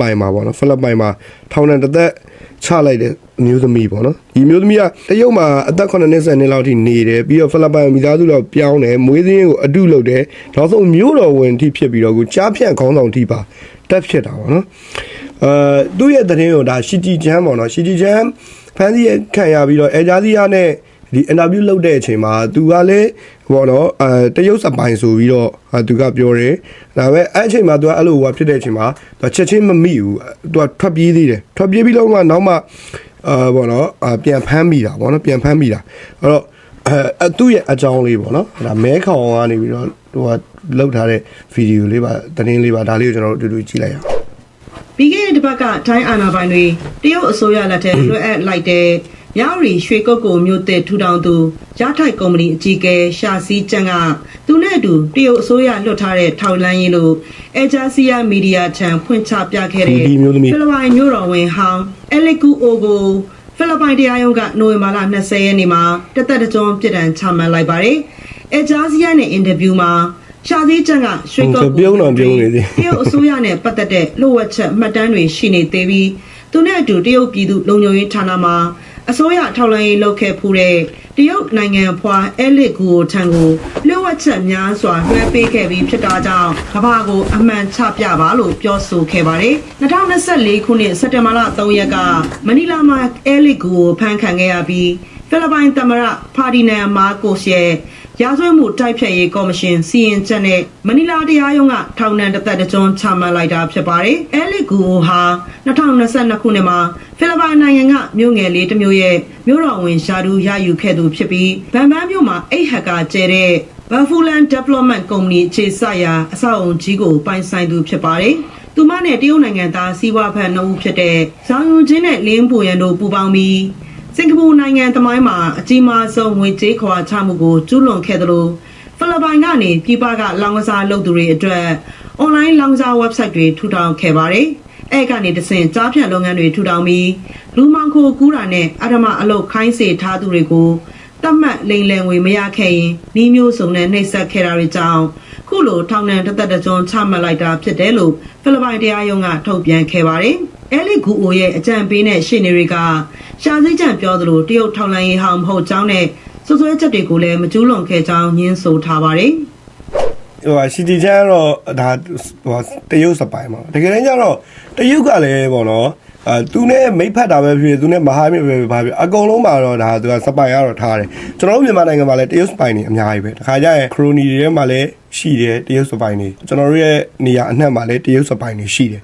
ပိုင်မှာပေါ့နော်ဖိလစ်ပိုင်မှာထောင်ဒဏ်တစ်သက်ချလိုက်တဲ့အမျိုးသမီးပေါ့နော်ဒီအမျိုးသမီးကတရုတ်မှာအသက်9နှစ်10နှစ်လောက်ထိနေတယ်ပြီးတော့ဖိလစ်ပိုင်မိသားစုတော့ပြောင်းတယ်မွေးစင်းကိုအတုလုပ်တယ်နောက်ဆုံးမျိုးတော်ဝင်ထိဖြစ်ပြီးတော့ကိုကြားဖြန့်ခေါင်းဆောင်ထိပါတက်ဖြစ်တာပေါ့နော်အဲသူ့ရဲ့တရင်ကိုဒါရှီတီချမ်းပေါ့နော်ရှီတီချမ်းဖန်စီရခံရပြီးတော့အဲဂျာစီယာနဲ့ ဒီအင်တာဗျူးလုပ်တဲ့အချိန်မှာသူကလည်းဘောနော်အဲတရုတ်စပိုင်ဆိုပြီးတော့အဲသူကပြောတယ်ဒါပေမဲ့အဲ့အချိန်မှာသူကအဲ့လိုဟိုဖြစ်တဲ့အချိန်မှာသူချက်ချင်းမမိဘူးသူကထွက်ပြေးသေးတယ်ထွက်ပြေးပြီးတော့မှနောက်မှအာဘောနော်အာပြန်ဖမ်းမိတာဘောနော်ပြန်ဖမ်းမိတာအဲ့တော့အဲအသူ့ရဲ့အကြောင်းလေးပေါ့နော်ဒါမဲခေါင်ကနေပြီးတော့ဟိုကလောက်ထားတဲ့ဗီဒီယိုလေးပါသတင်းလေးပါဒါလေးကိုကျွန်တော်တို့အတူတူကြည့်လိုက်ရအောင်ပြီးခဲ့တဲ့တစ်ပတ်ကထိုင်းအာဏာပိုင်တွေတရုတ်အစိုးရလက်ထက်လွှဲအပ်လိုက်တဲ့ မြောက်ရီရွှေကုတ်ကိုမြို့သစ်ထူထောင်သူရထိုက်ကုမ္ပဏီအကြီးအကဲရှာစီကျန်ကသူနဲ့အတူတရုတ်အစိုးရလွှတ်ထားတဲ့ထောက်လန်းရေးလို့အဂျာစီယာမီဒီယာချန်ဖွင့်ချပြခဲ့တဲ့ဒီမျိုးသမီးဖိလစ်ပိုင်မြို့တော်ဝင်ဟောင်းအလီကူအိုကိုဖိလစ်ပိုင်တရားရုံးကနိုဝင်ဘာလ20ရက်နေ့မှာတသက်တကြွပြစ်ဒဏ်ချမှတ်လိုက်ပါတယ်။အဂျာစီယာနဲ့အင်တာဗျူးမှာရှာစီကျန်ကရွှေကုတ်ဟုတ်ပြုံးတော့ပြုံးနေသေးတရုတ်အစိုးရနဲ့ပတ်သက်တဲ့လှုပ်ဝက်ချက်မှတ်တမ်းတွေရှိနေသေးပြီးသူနဲ့အတူတရုတ်ပြည်သူလုံခြုံရေးဌာနမှ အစိုးရထောက်လှမ်းရေးလုပ်ခဲ့ဖူးတဲ့တရုတ်နိုင်ငံဖွာအဲလစ်ဂူကိုထံကိုလှုပ်ဝက်ချက်များစွာလွှဲပေးခဲ့ပြီးဖြစ်တာကြောင့်ကမ္ဘာကိုအမှန်ချပြပါလို့ပြောဆိုခဲ့ပါတယ်2024ခုနှစ်စက်တင်ဘာလ3ရက်ကမနီလာမှာအဲလစ်ဂူကိုဖမ်းခံခဲ့ရပြီး ဖိလစ်ပိုင်သမ္မတဖာဒီနန်မာကိုစ်ရဲ့ရာဇဝတ်မှုတိုက်ဖျက်ရေးကော်မရှင်စီရင်ချက်နဲ့မနီလာတရားရုံးကထောင်ဒဏ်တစ်သက်တစ်ကျွန်းချမှတ်လိုက်တာဖြစ်ပါတယ်။အဲလစ်ဂူဟာ2022ခုနှစ်မှာဖိလစ်ပိုင်နိုင်ငံကမြို့ငယ်လေးတစ်မျိုးရဲ့မြို့တော်ဝင်ရှာဒူရယူခဲ့သူဖြစ်ပြီးဗန်ဘန်းမြို့မှာအိတ်ဟက်ကကျဲတဲ့ Bafulan Development Company ခြေစရာအဆောက်အုံကြီးကိုပိုင်ဆိုင်သူဖြစ်ပါတယ်။သူမနဲ့တရုတ်နိုင်ငံသားစီးပွားဖက်နှုတ်ဖြစ်တဲ့ဇောင်ယွန်ချင်းနဲ့လင်းပူရန်တို့ပူးပေါင်းပြီး စင်ကာပူနိုင်ငံသမိုင်းမှာအကြီးမားဆုံးငွေကြေးခွာချမှုကိုကျူးလွန်ခဲ့သလိုဖိလစ်ပိုင်ကနေပြည်ပကလောင်ကစားလုပ်သူတွေအတွက်အွန်လိုင်းလောင်ကစား website တွေထူထောင်ခဲ့ပါတယ်။အဲ့ကနေတဆင့်ကြားဖြတ်လုပ်ငန်းတွေထူထောင်ပြီးလူမောင်ခိုကူးတာနဲ့အဓမ္မအလုပ်ခိုင်းစေထားသူတွေကိုတတ်မှတ်လိမ်လည်ငွေမရခဲ့ရင်နှီးမျိုးစုံနဲ့နှိပ်စက်ခဲ့တာတွေကြောင့်ခုလိုထောင်ဒဏ်တစ်သက်တစ်ကျွန်းချမှတ်လိုက်တာဖြစ်တယ်လို့ဖိလစ်ပိုင်တရားရုံးကထုတ်ပြန်ခဲ့ပါတယ်။ အဲလီဂူအိုရဲ့အကြံပေးတဲ့ရှေ့နေတွေကရှာစိတ်ကြံပြောသလိုတရုတ်ထောင်လိုင်းရေးဟောင်းမဟုတ်ကြောင်းနဲ့စွပ်စွဲချက်တွေကိုလည်းမကျူးလွန်ခဲ့ကြောင်းညင်းဆိုထားပါတယ်။ဟိုစီတီချန်ကတော့ဒါဟိုတရုတ်စပိုင်ပေါ့တကယ်တမ်းကျတော့တရုတ်ကလည်းပေါ့နော်အာသူနဲ့မိတ်ဖက်တာပဲဖြစ်ဖြစ်သူနဲ့မဟာမိတ်ပဲဖြစ်ဖြစ်အကုန်လုံးမှာတော့ဒါသူကစပိုင်ကတော့ထားတယ်ကျွန်တော်တို့မြန်မာနိုင်ငံမှာလည်းတရုတ်စပိုင်နေအများကြီးပဲတခါကျရင်ခရိုနီတွေထဲမှာလည်းရှိတယ်တရုတ်စပိုင်နေကျွန်တော်တို့ရဲ့နေရာအနှံ့မှာလည်းတရုတ်စပိုင်နေရှိတယ်